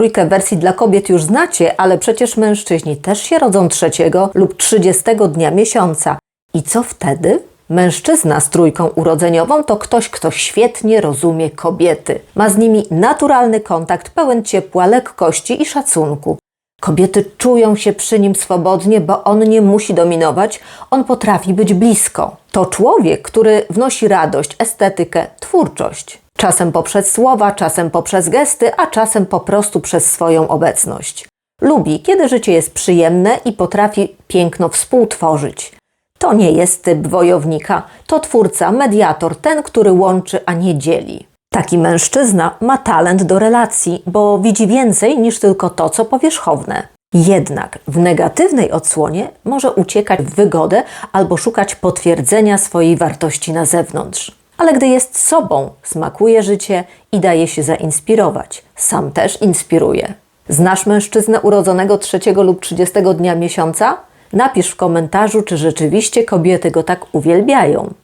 trójkę wersji dla kobiet już znacie, ale przecież mężczyźni też się rodzą trzeciego lub trzydziestego dnia miesiąca. I co wtedy? Mężczyzna z trójką urodzeniową to ktoś, kto świetnie rozumie kobiety. Ma z nimi naturalny kontakt, pełen ciepła, lekkości i szacunku. Kobiety czują się przy nim swobodnie, bo on nie musi dominować, on potrafi być blisko. To człowiek, który wnosi radość, estetykę, twórczość. Czasem poprzez słowa, czasem poprzez gesty, a czasem po prostu przez swoją obecność. Lubi, kiedy życie jest przyjemne i potrafi piękno współtworzyć. To nie jest typ wojownika, to twórca, mediator, ten, który łączy, a nie dzieli. Taki mężczyzna ma talent do relacji, bo widzi więcej niż tylko to, co powierzchowne. Jednak w negatywnej odsłonie może uciekać w wygodę albo szukać potwierdzenia swojej wartości na zewnątrz. Ale gdy jest sobą, smakuje życie i daje się zainspirować. Sam też inspiruje. Znasz mężczyznę urodzonego 3 lub 30 dnia miesiąca? Napisz w komentarzu, czy rzeczywiście kobiety go tak uwielbiają.